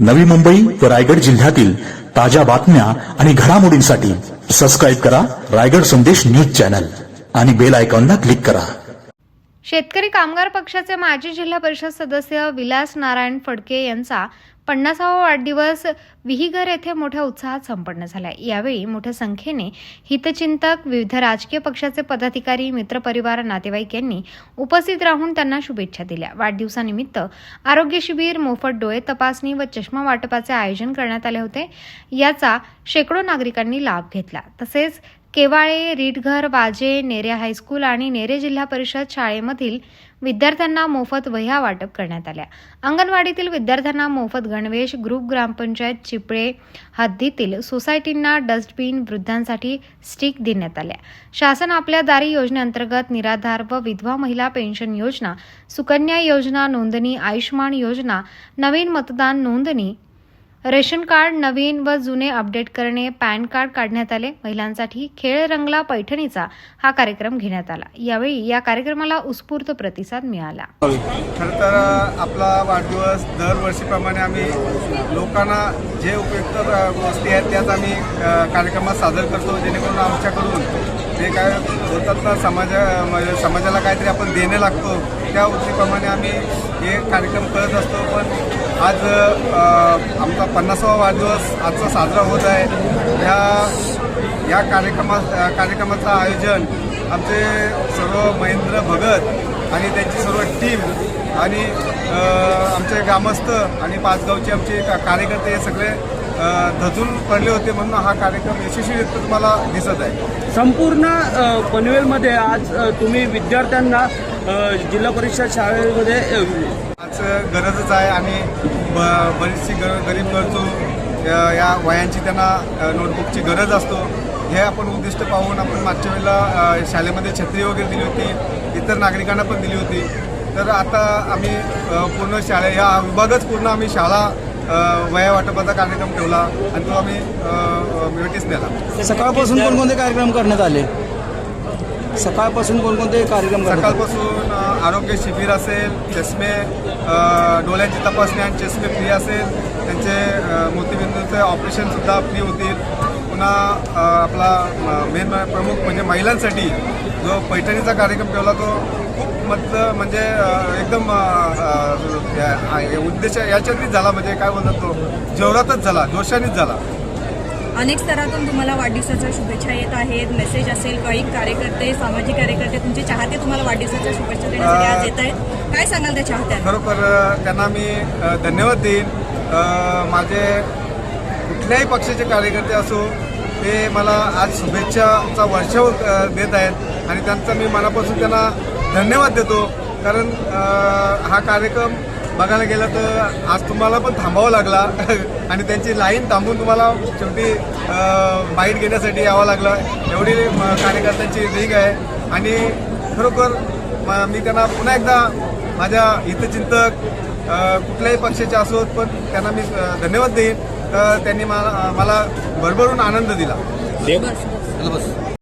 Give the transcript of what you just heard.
नवी मुंबई व रायगड जिल्ह्यातील ताज्या बातम्या आणि घडामोडींसाठी सबस्क्राईब करा रायगड संदेश न्यूज चॅनल आणि बेल आयकॉनला क्लिक करा. शेतकरी कामगार पक्षाचे माजी जिल्हा परिषद सदस्य विलास नारायण फडके यांचा पन्नासावा वाढदिवस विहीगर येथे मोठ्या उत्साहात संपन्न झाला यावेळी मोठ्या संख्येने हितचिंतक विविध राजकीय पक्षाचे पदाधिकारी मित्रपरिवार नातेवाईक यांनी उपस्थित राहून त्यांना शुभेच्छा दिल्या. वाढदिवसानिमित्त आरोग्य शिबिर मोफत डोळे तपासणी व चष्मा वाटपाचे आयोजन करण्यात आले होते. याचा शेकडो नागरिकांनी लाभ घेतला. तसेच केवाळे रीटघर बाजे नेरे हायस्कूल आणि नेरे जिल्हा परिषद शाळेमधील विद्यार्थ्यांना मोफत वह्या वाटप करण्यात आल्या. अंगणवाडीतील विद्यार्थ्यांना मोफत गणवेश ग्रुप ग्रामपंचायत चिपळे हद्दीतील सोसायटींना डस्टबिन वृद्धांसाठी स्टिक देण्यात आल्या. शासन आपल्या दारी योजनेअंतर्गत निराधार व विधवा महिला पेन्शन योजना सुकन्या योजना नोंदणी आयुष्यमान योजना नवीन मतदान नोंदणी रेशन कार्ड नवीन व जुने अपडेट करणे पॅन कार्ड काढण्यात आले. महिलांसाठी खेळ रंगला पैठणीचा हा कार्यक्रम घेण्यात आला. यावेळी या कार्यक्रमाला उत्स्फूर्त प्रतिसाद मिळाला. खर तर आपला वाढदिवस दरवर्षीप्रमाणे आम्ही लोकांना जे उपयुक्त गोष्टी आहेत त्याच आम्ही कार्यक्रमात सादर करतो जेणेकरून आमच्याकडून जे काय होतात ना समाजा म्हणजे समाजाला काहीतरी आपण देणे लागतो त्या वृत्तीप्रमाणे आम्ही हे कार्यक्रम करत असतो. आज आमचा पन्नासावा वाढदिवस आजचा साजरा होत आहे. या या कार्यक्रमा कार्यक्रमाचं आयोजन आमचे सर्व महेंद्र भगत आणि त्यांची सर्व टीम आणि आमचे ग्रामस्थ आणि पाचगावचे आमचे कार्यकर्ते हे सगळे धजून पडले होते म्हणून हा कार्यक्रम यशस्वीरित्या तुम्हाला दिसत आहे. संपूर्ण पनवेलमध्ये आज तुम्ही विद्यार्थ्यांना जिल्हा परिषद शाळेमध्ये आज गरजच आहे आणि ब बरीचशी ग गरीब गरजू या वयांची त्यांना नोटबुकची गरज असतो. हे आपण उद्दिष्ट पाहून आपण मागच्या वेळेला शाळेमध्ये छत्री वगैरे दिली होती इतर नागरिकांना पण दिली होती. तर आता आम्ही पूर्ण शाळे या विभागच पूर्ण आम्ही शाळा वया वाटपाचा कार्यक्रम ठेवला आणि तो आम्ही नोटीस नेला. सकाळपासून कोणकोणते कार्यक्रम करण्यात आले? सकाळपासून कोणकोणते कार्यक्रम? सकाळपासून आरोग्य शिबिर असेल चष्मे डोळ्यांची तपासणी आणि चष्मे फ्री असेल. त्यांचे मोतीबिंदूचे ऑपरेशनसुद्धा फ्री होतील. पुन्हा आपला मेन प्रमुख म्हणजे महिलांसाठी जो पैठणीचा कार्यक्रम ठेवला तो खूप मत म्हणजे एकदम उद्देश याच्यातच झाला. म्हणजे काय बोलतात तो जोरातच झाला जोशानेच झाला. अनेक स्तरातून तुम्हाला वाढदिवसाच्या शुभेच्छा येत आहेत. मेसेज असेल काही कार्यकर्ते सामाजिक कार्यकर्ते तुमचे चाहते तुम्हाला वाढदिवसाच्या शुभेच्छा देण्यासाठी आज येत आहेत. काय सांगाल त्या चाहत्यांना? खरोखर त्यांना मी धन्यवाद देईन. माझे कुठल्याही पक्षाचे कार्यकर्ते असो ते मला आज शुभेच्छाचा वर्षाव देत आहेत. आणि त्यांचा मी मनापासून त्यांना धन्यवाद देतो. कारण हा कार्यक्रम बघायला गेलं तर आज तुम्हाला पण थांबावं लागला. आणि त्यांची लाईन थांबून तुम्हाला शेवटी बाईट घेण्यासाठी यावं लागलं. एवढी म, कार्यकर्त्यांची रिंग आहे. आणि खरोखर मी त्यांना पुन्हा एकदा माझ्या हितचिंतक कुठल्याही पक्षाचे असोत पण त्यांना मी धन्यवाद देईन. त्यांनी मला मला भरभरून आनंद दिला.